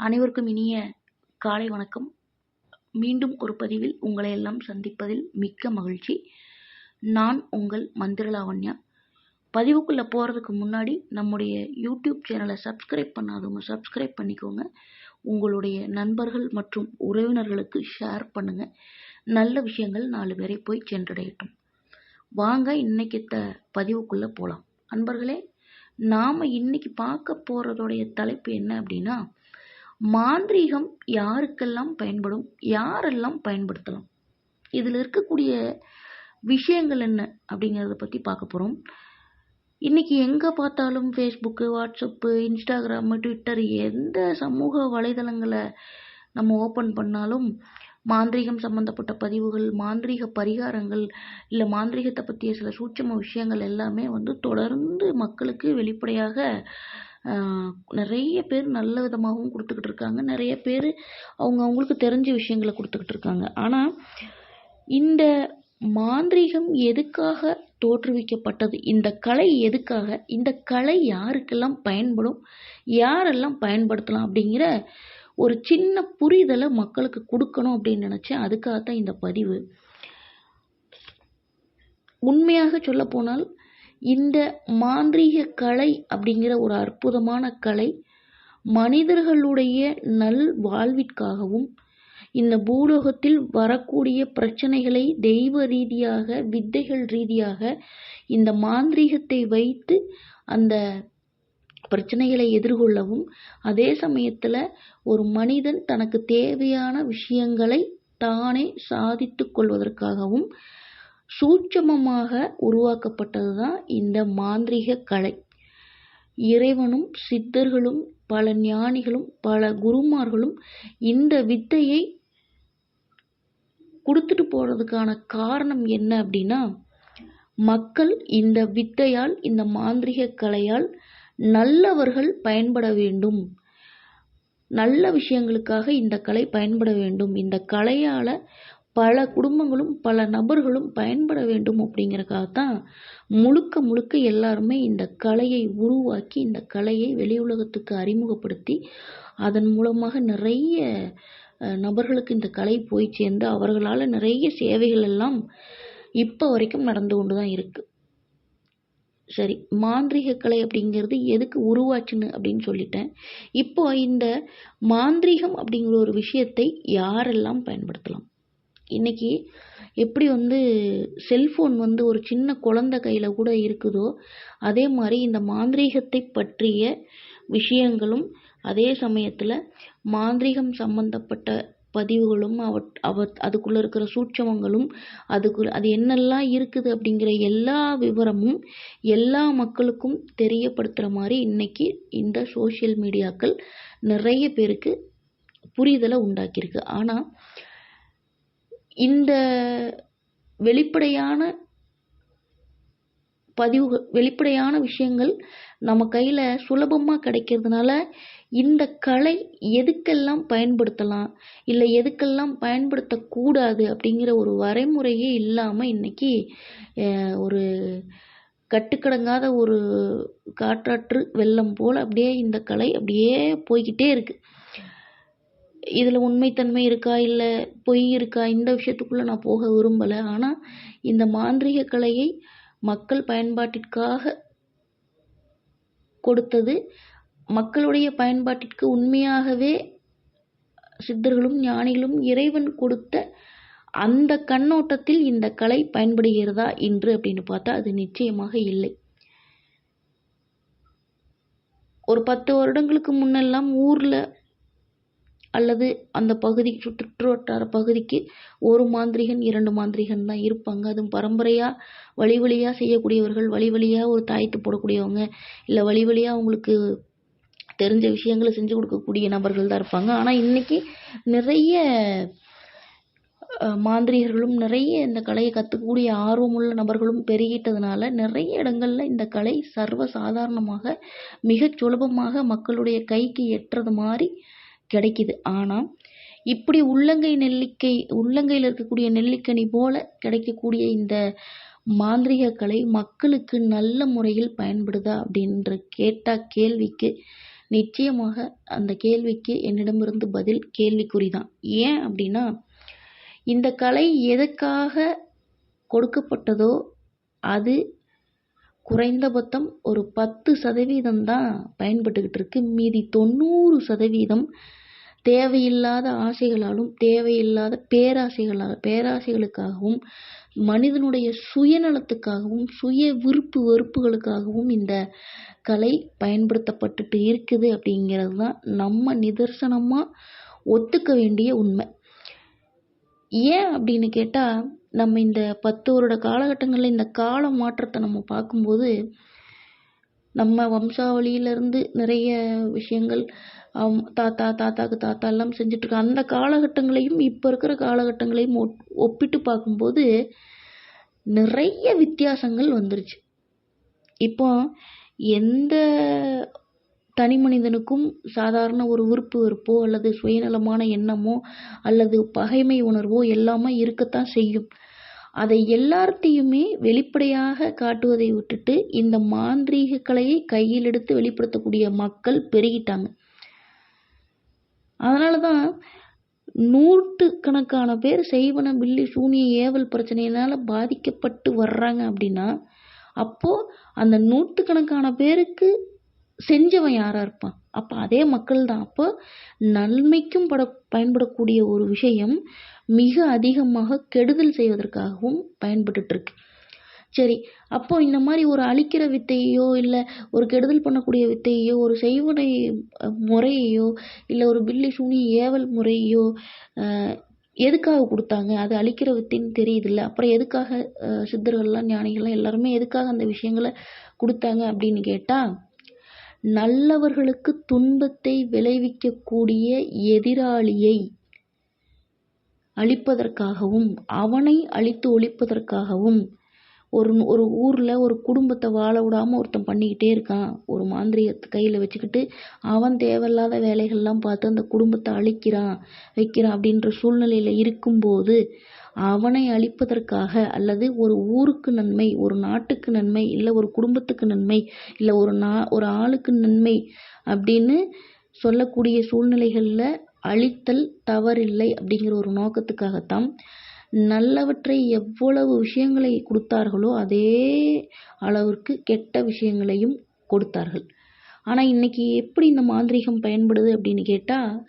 அனைவருக்கும் இனிய காலை வணக்கம். மீண்டும் ஒரு பதிவில் உங்களை எல்லாம் சந்திப்பதில் மிக்க மகிழ்ச்சி. நான் உங்கள் மந்திரலாவண்யா பதிவுக்குள்ளே போகிறதுக்கு முன்னாடி நம்முடைய யூடியூப் சேனலை சப்ஸ்கிரைப் பண்ணாதவங்க சப்ஸ்கிரைப் பண்ணிக்கோங்க. உங்களுடைய நண்பர்கள் மற்றும் உறவினர்களுக்கு ஷேர் பண்ணுங்கள் நல்ல விஷயங்கள் நாலு பேரை போய் சென்றடையட்டும். வாங்க இன்னைக்கு த பதிவுக்குள்ளே போகலாம் அன்பர்களே நாம் இன்னைக்கு பார்க்க போகிறதோடைய தலைப்பு என்ன அப்படின்னா மாந்திரீகம் யாருக்கெல்லாம் பயன்படும் யாரெல்லாம் பயன்படுத்தலாம்? இதில் இருக்கக்கூடிய விஷயங்கள் என்ன அப்படிங்கிறத பற்றி பார்க்க போகிறோம் இன்றைக்கி எங்கே பார்த்தாலும் ஃபேஸ்புக்கு வாட்ஸ்அப்பு இன்ஸ்டாகிராமு ட்விட்டர் எந்த சமூக வலைதளங்களை நம்ம ஓப்பன் பண்ணாலும் மாந்திரீகம் சம்மந்தப்பட்ட பதிவுகள் மாந்திரீக பரிகாரங்கள் இல்லை மாந்திரீகத்தை பற்றிய சில சூட்சம விஷயங்கள் எல்லாமே வந்து தொடர்ந்து மக்களுக்கு வெளிப்படையாக நிறைய பேர் நல்ல விதமாகவும் கொடுத்துக்கிட்டு இருக்காங்க. நிறைய பேர் அவங்க அவங்களுக்கு தெரிஞ்ச விஷயங்களை கொடுத்துக்கிட்டு இருக்காங்க. ஆனால் இந்த மாந்திரீகம் எதுக்காக தோற்றுவிக்கப்பட்டது? இந்த கலை எதுக்காக? இந்த கலை யாருக்கெல்லாம் பயன்படும்? யாரெல்லாம் பயன்படுத்தலாம் அப்படிங்கிற ஒரு சின்ன புரிதலை மக்களுக்கு கொடுக்கணும் அப்படின்னு நினச்சேன். அதுக்காக தான் இந்த பதிவு. உண்மையாக சொல்ல போனால் இந்த மாந்திரீக கலை அப்படிங்கிற ஒரு அற்புதமான கலை மனிதர்களுடைய நல் வாழ்விற்காகவும் இந்த பூலோகத்தில் வரக்கூடிய பிரச்சனைகளை தெய்வ ரீதியாக வித்தைகள் ரீதியாக இந்த மாந்திரீகத்தை வைத்து அந்த பிரச்சனைகளை எதிர்கொள்ளவும் அதே சமயத்தில் ஒரு மனிதன் தனக்கு தேவையான விஷயங்களை தானே சாதித்து கொள்வதற்காகவும் சூட்சமமாக உருவாக்கப்பட்டது தான் இந்த மாந்திரீக கலை. இறைவனும் சித்தர்களும் பல ஞானிகளும் பல குருமார்களும் இந்த வித்தையை கொடுத்துட்டு போகிறதுக்கான காரணம் என்ன அப்படின்னா மக்கள் இந்த வித்தையால் இந்த மாந்திரிக கலையால் நல்லவர்கள் பயன்பட வேண்டும். நல்ல விஷயங்களுக்காக இந்த கலை பயன்பட வேண்டும். இந்த கலையால் பல குடும்பங்களும் பல நபர்களும் பயன்பட வேண்டும் அப்படிங்கிறக்காகத்தான் முழுக்க முழுக்க எல்லாருமே இந்த கலையை உருவாக்கி இந்த கலையை வெளி உலகத்துக்கு அறிமுகப்படுத்தி அதன் மூலமாக நிறைய நபர்களுக்கு இந்த கலை போய் சேர்ந்து அவர்களால் நிறைய சேவைகள் எல்லாம் இப்போ வரைக்கும் நடந்து கொண்டு தான் இருக்குது சரி மாந்திரிக கலை அப்படிங்கிறது எதுக்கு உருவாச்சுன்னு அப்படின்னு சொல்லிட்டேன். இப்போ இந்த மாந்திரிகம் அப்படிங்கிற ஒரு விஷயத்தை யாரெல்லாம் பயன்படுத்தலாம்? இன்றைக்கி எப்படி வந்து செல்ஃபோன் வந்து ஒரு சின்ன குழந்த கையில் கூட இருக்குதோ அதே மாதிரி இந்த மாந்திரீகத்தை பற்றிய விஷயங்களும் அதே சமயத்தில் மாந்திரீகம் சம்பந்தப்பட்ட பதிவுகளும் அவ அவ அதுக்குள்ளே இருக்கிற சூட்சமங்களும் அதுக்குள்ள அது என்னெல்லாம் இருக்குது அப்படிங்கிற எல்லா விவரமும் எல்லா மக்களுக்கும் தெரியப்படுத்துகிற மாதிரி இன்றைக்கி இந்த சோஷியல் மீடியாக்கள் நிறைய பேருக்கு புரிதலை உண்டாக்கியிருக்கு. ஆனால் இந்த வெளிப்படையான பதிவுகள் வெளிப்படையான விஷயங்கள் நம்ம கையில் சுலபமாக கிடைக்கிறதுனால இந்த கலை எதுக்கெல்லாம் பயன்படுத்தலாம்? இல்லை எதுக்கெல்லாம் பயன்படுத்தக்கூடாது? அப்படிங்கிற ஒரு வரைமுறையே இல்லாமல் இன்றைக்கி ஒரு கட்டுக்கடங்காத ஒரு காற்றாற்று வெள்ளம் போல் அப்படியே இந்த கலை அப்படியே போய்கிட்டே இருக்குது இதில் உண்மைத்தன்மை இருக்கா இல்லை பொய் இருக்கா? இந்த விஷயத்துக்குள்ளே நான் போக விரும்பலை. ஆனால் இந்த மாந்திரிக கலையை மக்கள் பயன்பாட்டிற்காக கொடுத்தது மக்களுடைய பயன்பாட்டிற்கு உண்மையாகவே சித்தர்களும் ஞானிகளும் இறைவன் கொடுத்த அந்த கண்ணோட்டத்தில் இந்த கலை பயன்படுகிறதா என்று அப்படின்னு பார்த்தா அது நிச்சயமாக இல்லை. ஒரு பத்து வருடங்களுக்கு முன்னெல்லாம் ஊரில் அல்லது அந்த பகுதி சுற்று வட்டார பகுதிக்கு ஒரு மாந்திரிகன் இரண்டு மாந்திரிகன் தான் இருப்பாங்க. அதுவும் பரம்பரையாக வழி வழியாக செய்யக்கூடியவர்கள் வழி வழியாக ஒரு தாயத்து போடக்கூடியவங்க இல்லை வழி வழியாக அவங்களுக்கு தெரிஞ்ச விஷயங்களை செஞ்சு கொடுக்கக்கூடிய நபர்கள் தான் இருப்பாங்க. ஆனால் இன்றைக்கி நிறைய மாந்திரிகர்களும் நிறைய இந்த கலையை கற்றுக்கக்கூடிய ஆர்வமுள்ள நபர்களும் பெருகிட்டதுனால நிறைய இடங்களில் இந்த கலை சர்வ சாதாரணமாக மிகச் சுலபமாக மக்களுடைய கைக்கு எட்டுறது மாதிரி கிடைக்கிது. ஆனால் இப்படி உள்ளங்கை நெல்லிக்கை உள்ளங்கையில் இருக்கக்கூடிய நெல்லிக்கனி போல கிடைக்கக்கூடிய இந்த மாந்திரிக கலை மக்களுக்கு நல்ல முறையில் பயன்படுதா அப்படின்ற கேட்டால் கேள்விக்கு நிச்சயமாக அந்த கேள்விக்கு என்னிடமிருந்து பதில் கேள்விக்குறி தான் ஏன் அப்படின்னா இந்த கலை எதுக்காக கொடுக்கப்பட்டதோ அது குறைந்தபட்சம் ஒரு பத்து சதவீதம் தான் பயன்பட்டுக்கிட்டு இருக்கு. மீதி தொண்ணூறு சதவீதம் தேவையில்லாத ஆசைகளாலும் தேவையில்லாத பேராசைகளால் பேராசைகளுக்காகவும் மனிதனுடைய சுயநலத்துக்காகவும் சுய விருப்பு வெறுப்புகளுக்காகவும் இந்த கலை பயன்படுத்தப்பட்டுட்டு இருக்குது அப்படிங்கிறது தான் நம்ம நிதர்சனமாக ஒத்துக்க வேண்டிய உண்மை. ஏன் அப்படின்னு கேட்டால் நம்ம இந்த பத்து வருட காலகட்டங்களில் இந்த கால மாற்றத்தை நம்ம பார்க்கும்போது நம்ம வம்சாவளியிலேருந்து நிறைய விஷயங்கள் தாத்தா தாத்தாக்கு தாத்தா எல்லாம் செஞ்சிட்ருக்க அந்த காலகட்டங்களையும் இப்போ இருக்கிற காலகட்டங்களையும் ஒப் ஒப்பிட்டு பார்க்கும்போது நிறைய வித்தியாசங்கள் வந்துருச்சு. இப்போ எந்த தனி மனிதனுக்கும் சாதாரண ஒரு விருப்பு வெறுப்போ அல்லது சுயநலமான எண்ணமோ அல்லது பகைமை உணர்வோ எல்லாமே இருக்கத்தான் செய்யும். அதை எல்லார்த்தையுமே வெளிப்படையாக காட்டுவதை விட்டுட்டு இந்த மாந்திரீக கலையை கையில் எடுத்து வெளிப்படுத்தக்கூடிய மக்கள் பெருகிட்டாங்க. அதனால தான் நூற்றுக்கணக்கான பேர் செய்வன பில்லி சூனிய ஏவல் பிரச்சனையினால் பாதிக்கப்பட்டு வர்றாங்க அப்படின்னா அப்போது அந்த நூற்றுக்கணக்கான பேருக்கு செஞ்சவன் யாராக இருப்பான்? அப்போ அதே மக்கள் தான் அப்போ நன்மைக்கும் பட பயன்படக்கூடிய ஒரு விஷயம் மிக அதிகமாக கெடுதல் செய்வதற்காகவும் பயன்பட்டுருக்கு சரி அப்போ இந்த மாதிரி ஒரு அழிக்கிற வித்தையோ இல்லை ஒரு கெடுதல் பண்ணக்கூடிய வித்தையோ ஒரு செய்வனை முறையையோ இல்லை ஒரு பில்லி சூனி ஏவல் முறையோ எதுக்காக கொடுத்தாங்க? அது அழிக்கிற வித்தைன்னு தெரியுதுல்ல. அப்புறம் எதுக்காக சித்தர்கள்லாம் ஞானிகள்லாம் எல்லாருமே எதுக்காக அந்த விஷயங்களை கொடுத்தாங்க அப்படின்னு கேட்டால் நல்லவர்களுக்கு துன்பத்தை விளைவிக்கக்கூடிய எதிராளியை அழிப்பதற்காகவும் அவனை அழித்து ஒழிப்பதற்காகவும் ஒரு ஒரு ஊரில் ஒரு குடும்பத்தை வாழ விடாமல் ஒருத்தன் பண்ணிக்கிட்டே இருக்கான். ஒரு மாந்திரிகத்தை கையில் வச்சுக்கிட்டு அவன் தேவையில்லாத வேலைகள்லாம் பார்த்து அந்த குடும்பத்தை அழிக்கிறான் வைக்கிறான் அப்படின்ற சூழ்நிலையில் இருக்கும்போது அவனை அழிப்பதற்காக அல்லது ஒரு ஊருக்கு நன்மை ஒரு நாட்டுக்கு நன்மை இல்லை ஒரு குடும்பத்துக்கு நன்மை இல்லை ஒரு நா ஒரு ஆளுக்கு நன்மை அப்படின்னு சொல்லக்கூடிய சூழ்நிலைகளில் அழித்தல் தவறில்லை அப்படிங்கிற ஒரு நோக்கத்துக்காகத்தான் நல்லவற்றை எவ்வளவு விஷயங்களை கொடுத்தார்களோ அதே அளவிற்கு கெட்ட விஷயங்களையும் கொடுத்தார்கள். ஆனால் இன்னைக்கு எப்படி இந்த மாந்திரீகம் பயன்படுது அப்படின்னு கேட்டால்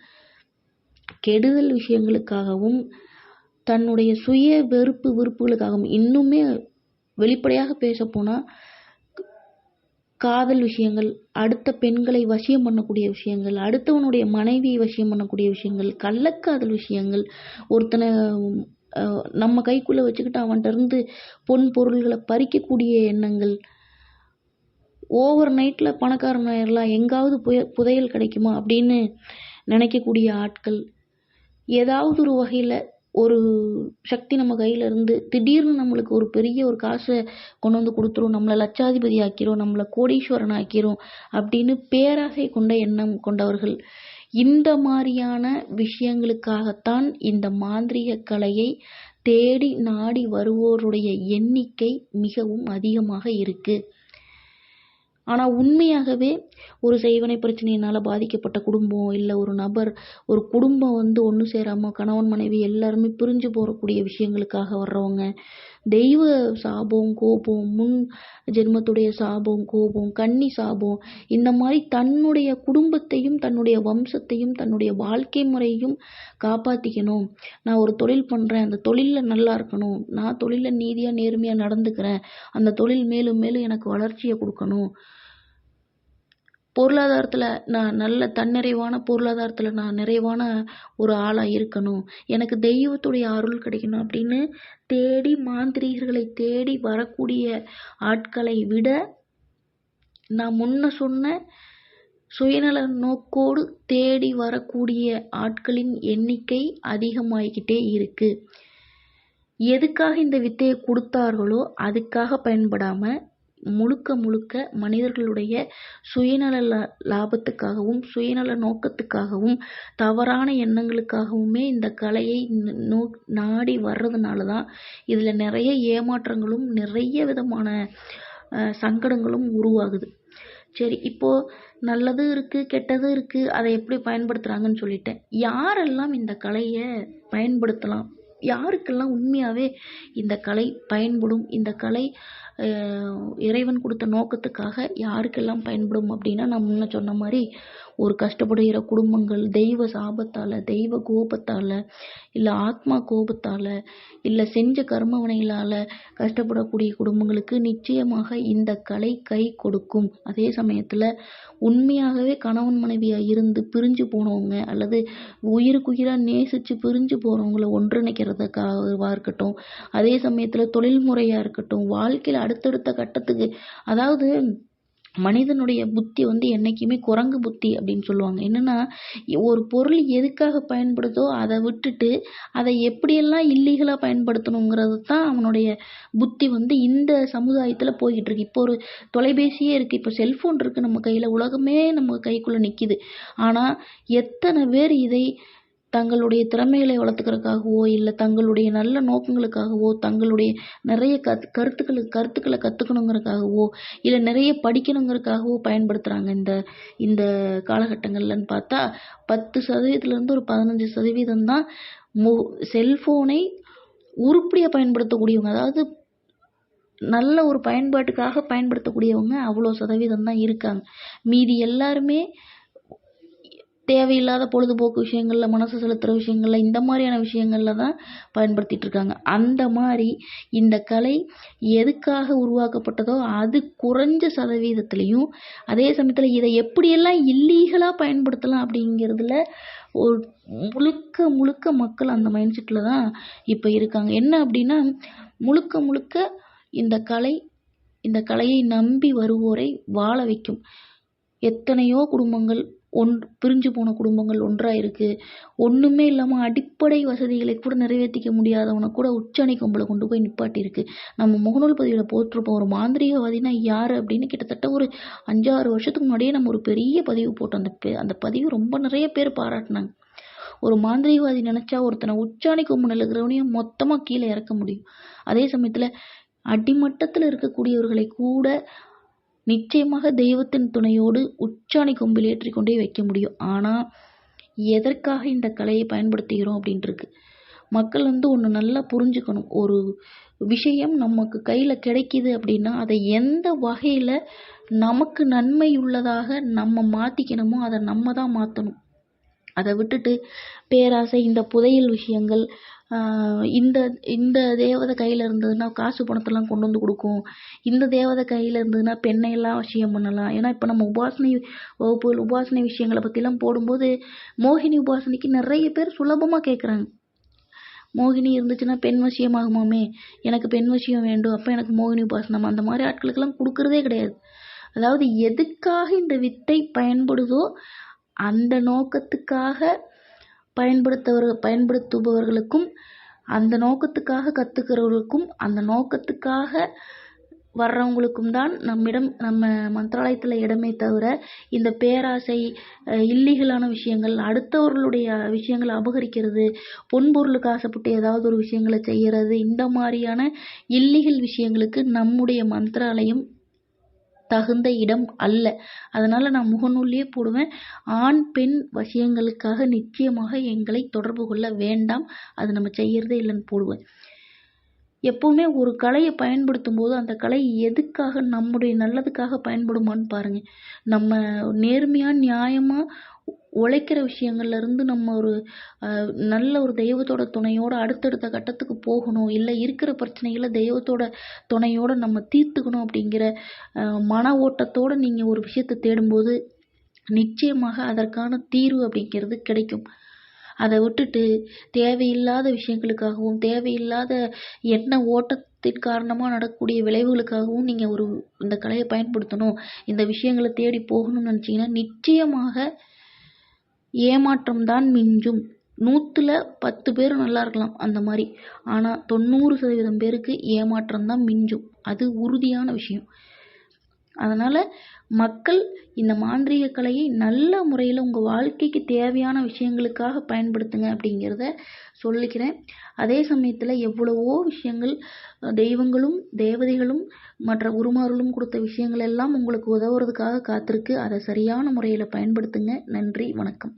கெடுதல் விஷயங்களுக்காகவும் தன்னுடைய சுய வெறுப்பு விருப்புகளுக்காகவும் இன்னுமே வெளிப்படையாக பேசப்போனால் போனால் காதல் விஷயங்கள் அடுத்த பெண்களை வசியம் பண்ணக்கூடிய விஷயங்கள் அடுத்தவனுடைய மனைவியை வசியம் பண்ணக்கூடிய விஷயங்கள் கள்ளக்காதல் விஷயங்கள் ஒருத்தனை நம்ம கைக்குள்ளே வச்சுக்கிட்டு அவன்கிட்ட இருந்து பொன் பொருள்களை பறிக்கக்கூடிய எண்ணங்கள். ஓவர் நைட்டில் பணக்காரன் ஆயிடலாம் எங்காவது புய புதையல் கிடைக்குமா அப்படின்னு நினைக்கக்கூடிய ஆட்கள். ஏதாவது ஒரு வகையில் ஒரு சக்தி நம்ம கையில் இருந்து திடீர்னு நம்மளுக்கு ஒரு பெரிய ஒரு காசை கொண்டு வந்து கொடுத்துரும் நம்மளை லட்சாதிபதி ஆக்கிரும் நம்மளை கோடீஸ்வரன் ஆக்கிரும் அப்படின்னு பேராசை கொண்ட எண்ணம் கொண்டவர்கள். இந்த மாதிரியான விஷயங்களுக்காகத்தான் இந்த மாந்திரீக கலையை தேடி நாடி வருவோருடைய எண்ணிக்கை மிகவும் அதிகமாக இருக்குது ஆனால் உண்மையாகவே ஒரு செய்வனை பிரச்சனையினால் பாதிக்கப்பட்ட குடும்பம் இல்லை ஒரு நபர் ஒரு குடும்பம் வந்து ஒன்று சேராமல் கணவன் மனைவி எல்லாருமே பிரிஞ்சு போகக்கூடிய விஷயங்களுக்காக வர்றவங்க தெய்வ சாபம் கோபம் முன் ஜென்மத்துடைய சாபம் கோபம் கன்னி சாபம் இந்த மாதிரி தன்னுடைய குடும்பத்தையும் தன்னுடைய வம்சத்தையும் தன்னுடைய வாழ்க்கை முறையும் காப்பாற்றிக்கணும் நான் ஒரு தொழில் பண்ணுறேன் அந்த தொழிலில் நல்லா இருக்கணும். நான் தொழிலில் நீதியாக நேர்மையாக நடந்துக்கிறேன். அந்த தொழில் மேலும் மேலும் எனக்கு வளர்ச்சியை கொடுக்கணும். பொருளாதாரத்தில் நான் நல்ல தன்னிறைவான பொருளாதாரத்தில் நான் நிறைவான ஒரு ஆளாக இருக்கணும். எனக்கு தெய்வத்துடைய அருள் கிடைக்கணும் அப்படின்னு தேடி மாந்திரீகர்களை தேடி வரக்கூடிய ஆட்களை விட நான் முன்ன சொன்ன சுயநல நோக்கோடு தேடி வரக்கூடிய ஆட்களின் எண்ணிக்கை அதிகமாகிக்கிட்டே இருக்குது எதுக்காக இந்த வித்தையை கொடுத்தார்களோ அதுக்காக பயன்படாமல் முழுக்க முழுக்க மனிதர்களுடைய சுயநல லாபத்துக்காகவும் சுயநல நோக்கத்துக்காகவும் தவறான எண்ணங்களுக்காகவுமே இந்த கலையை நோ நாடி வர்றதுனால தான் இதில் நிறைய ஏமாற்றங்களும் நிறைய விதமான சங்கடங்களும் உருவாகுது. சரி இப்போது நல்லதும் இருக்குது கெட்டதும் இருக்குது அதை எப்படி பயன்படுத்துகிறாங்கன்னு சொல்லிட்டேன். யாரெல்லாம் இந்த கலையை பயன்படுத்தலாம்? யாருக்கெல்லாம் உண்மையாகவே இந்த கலை பயன்படும்? இந்த கலை இறைவன் கொடுத்த நோக்கத்துக்காக யாருக்கெல்லாம் பயன்படும் அப்படின்னா நான் முன்ன சொன்ன மாதிரி ஒரு கஷ்டப்படுகிற குடும்பங்கள் தெய்வ சாபத்தால் தெய்வ கோபத்தால் இல்லை ஆத்மா கோபத்தால் இல்லை செஞ்ச கர்ம வினைகளால் கஷ்டப்படக்கூடிய குடும்பங்களுக்கு நிச்சயமாக இந்த கலை கை கொடுக்கும். அதே சமயத்தில் உண்மையாகவே கணவன் மனைவியாக இருந்து பிரிஞ்சு போனவங்க அல்லது உயிருக்குயிராக நேசித்து பிரிஞ்சு போகிறவங்கள ஒன்றிணைக்கிறதுக்காகவாக இருக்கட்டும் அதே சமயத்தில் தொழில் முறையாக இருக்கட்டும் வாழ்க்கையில் அடுத்தடுத்த கட்டத்துக்கு அதாவது மனிதனுடைய புத்தி வந்து என்றைக்குமே குரங்கு புத்தி அப்படின்னு சொல்லுவாங்க. என்னென்னா ஒரு பொருள் எதுக்காக பயன்படுதோ அதை விட்டுட்டு அதை எப்படியெல்லாம் இல்லீகலாக பயன்படுத்தணுங்கிறது தான் அவனுடைய புத்தி வந்து இந்த சமுதாயத்தில் போய்கிட்டு இருக்கு இப்போ ஒரு தொலைபேசியே இருக்குது இப்போ செல்ஃபோன் இருக்குது நம்ம கையில். உலகமே நம்ம கைக்குள்ளே நிற்கிது ஆனால் எத்தனை பேர் இதை தங்களுடைய திறமைகளை வளர்த்துக்கிறதுக்காகவோ இல்லை தங்களுடைய நல்ல நோக்கங்களுக்காகவோ தங்களுடைய நிறைய கத் கருத்துக்களு கருத்துக்களை கற்றுக்கணுங்கிறதுக்காகவோ இல்லை நிறைய படிக்கணுங்கிறதுக்காகவோ பயன்படுத்துகிறாங்க இந்த இந்த காலகட்டங்கள்லன்னு பார்த்தா பத்து சதவீதத்துலேருந்து ஒரு பதினஞ்சு சதவீதம் தான் மு செல்ஃபோனை உருப்படியாக பயன்படுத்தக்கூடியவங்க. அதாவது நல்ல ஒரு பயன்பாட்டுக்காக பயன்படுத்தக்கூடியவங்க அவ்வளோ சதவீதம் தான் இருக்காங்க. மீதி எல்லாருமே தேவையில்லாத பொழுதுபோக்கு விஷயங்களில் மனசு செலுத்துகிற விஷயங்களில் இந்த மாதிரியான விஷயங்களில் தான் பயன்படுத்திகிட்டு இருக்காங்க. அந்த மாதிரி இந்த கலை எதுக்காக உருவாக்கப்பட்டதோ அது குறைஞ்ச சதவீதத்துலேயும் அதே சமயத்தில் இதை எப்படியெல்லாம் இல்லீகலாக பயன்படுத்தலாம் அப்படிங்கிறதுல ஒரு முழுக்க முழுக்க மக்கள் அந்த மைண்ட் செட்டில் தான் இப்போ இருக்காங்க. என்ன அப்படின்னா முழுக்க முழுக்க இந்த கலை இந்த கலையை நம்பி வருவோரை வாழ வைக்கும். எத்தனையோ குடும்பங்கள் ஒன் பிரிஞ்சு போன குடும்பங்கள் ஒன்றாக இருக்குது ஒன்றுமே இல்லாமல் அடிப்படை வசதிகளை கூட நிறைவேற்றிக்க முடியாதவனை கூட உச்சாணி கொம்பில் கொண்டு போய் நிப்பாட்டியிருக்கு. நம்ம முகநூல் பதிவில் போட்டிருப்போம் ஒரு மாந்திரிகவாதினா யார் அப்படின்னு கிட்டத்தட்ட ஒரு அஞ்சாறு வருஷத்துக்கு முன்னாடியே நம்ம ஒரு பெரிய பதிவு போட்டோம். அந்த அந்த பதிவு ரொம்ப நிறைய பேர் பாராட்டினாங்க. ஒரு மாந்திரிகவாதி நினச்சா ஒருத்தனை உச்சாணி கொம்பு இருக்கிறவனையும் மொத்தமாக கீழே இறக்க முடியும். அதே சமயத்தில் அடிமட்டத்தில் இருக்கக்கூடியவர்களை கூட நிச்சயமாக தெய்வத்தின் துணையோடு உச்சாணி கொம்பில் ஏற்றி கொண்டே வைக்க முடியும். ஆனால் எதற்காக இந்த கலையை பயன்படுத்துகிறோம் அப்படின்ட்டுருக்கு மக்கள் வந்து ஒன்று நல்லா புரிஞ்சுக்கணும். ஒரு விஷயம் நமக்கு கையில் கிடைக்கிது அப்படின்னா அதை எந்த வகையில் நமக்கு நன்மை உள்ளதாக நம்ம மாற்றிக்கணுமோ அதை நம்ம தான் மாற்றணும் அதை விட்டுட்டு பேராசை இந்த புதையல் விஷயங்கள் இந்த இந்த தேவதை கையில் இருந்ததுன்னா காசு பணத்தெல்லாம் கொண்டு வந்து கொடுக்கும். இந்த தேவதை கையில் இருந்ததுன்னா பெண்ணையெல்லாம் விஷயம் பண்ணலாம். ஏன்னா இப்போ நம்ம உபாசனை வகுப்புகள் உபாசனை விஷயங்களை பற்றிலாம் போடும்போது மோகினி உபாசனைக்கு நிறைய பேர் சுலபமாக கேட்குறாங்க மோகினி இருந்துச்சுன்னா பெண் வசியம் ஆகுமாமே? எனக்கு பெண் வசியம் வேண்டும் அப்போ எனக்கு மோகினி உபாசனம். அந்த மாதிரி ஆட்களுக்கெல்லாம் கொடுக்குறதே கிடையாது. அதாவது எதுக்காக இந்த வித்தை பயன்படுதோ அந்த நோக்கத்துக்காக பயன்படுத்தவர் பயன்படுத்துபவர்களுக்கும் அந்த நோக்கத்துக்காக கற்றுக்கிறவர்களுக்கும் அந்த நோக்கத்துக்காக வர்றவங்களுக்கும் தான் நம்மிடம் நம்ம மந்திராலயத்தில் இடமே தவிர இந்த பேராசை இல்லீகலான விஷயங்கள் அடுத்தவர்களுடைய விஷயங்களை அபகரிக்கிறது பொன்பொருளுக்கு ஆசைப்பட்டு ஏதாவது ஒரு விஷயங்களை செய்கிறது இந்த மாதிரியான இல்லீகல் விஷயங்களுக்கு நம்முடைய மந்திராலயம் தகுந்த இடம் அல்ல. அதனால் நான் முகநூல்லையே போடுவேன். ஆண் பெண் விஷயங்களுக்காக நிச்சயமாக எங்களை தொடர்பு கொள்ள வேண்டாம். அது நம்ம செய்கிறதே இல்லைன்னு போடுவேன். எப்போவுமே ஒரு கலையை பயன்படுத்தும் போது அந்த கலை எதுக்காக நம்முடைய நல்லதுக்காக பயன்படுமான்னு பாருங்கள் நம்ம நேர்மையாக நியாயமாக உழைக்கிற விஷயங்கள்லேருந்து நம்ம ஒரு நல்ல ஒரு தெய்வத்தோட துணையோடு அடுத்தடுத்த கட்டத்துக்கு போகணும். இல்லை இருக்கிற பிரச்சனைகளை தெய்வத்தோட துணையோடு நம்ம தீர்த்துக்கணும் அப்படிங்கிற மன ஓட்டத்தோடு நீங்கள் ஒரு விஷயத்தை தேடும்போது நிச்சயமாக அதற்கான தீர்வு அப்படிங்கிறது கிடைக்கும். அதை விட்டுட்டு தேவையில்லாத விஷயங்களுக்காகவும் தேவையில்லாத எண்ண ஓட்டத்தின் காரணமாக நடக்கக்கூடிய விளைவுகளுக்காகவும் நீங்கள் ஒரு இந்த கலையை பயன்படுத்தணும். இந்த விஷயங்களை தேடி போகணும்னு நினச்சிங்கன்னா நிச்சயமாக ஏமாற்றம் தான் மிஞ்சும். நூற்றில் பத்து பேர் நல்லா இருக்கலாம் அந்த மாதிரி. ஆனால் தொண்ணூறு சதவீதம் பேருக்கு ஏமாற்றம் தான் மிஞ்சும். அது உறுதியான விஷயம். அதனால் மக்கள் இந்த மாந்திரீக கலையை நல்ல முறையில் உங்கள் வாழ்க்கைக்கு தேவையான விஷயங்களுக்காக பயன்படுத்துங்க அப்படிங்கிறத சொல்லிக்கிறேன். அதே சமயத்தில் எவ்வளவோ விஷயங்கள் தெய்வங்களும் தேவதைகளும் மற்ற குருமார்களும் கொடுத்த விஷயங்கள் எல்லாம் உங்களுக்கு உதவுறதுக்காக காத்திருக்கு. அதை சரியான முறையில் பயன்படுத்துங்க. நன்றி வணக்கம்.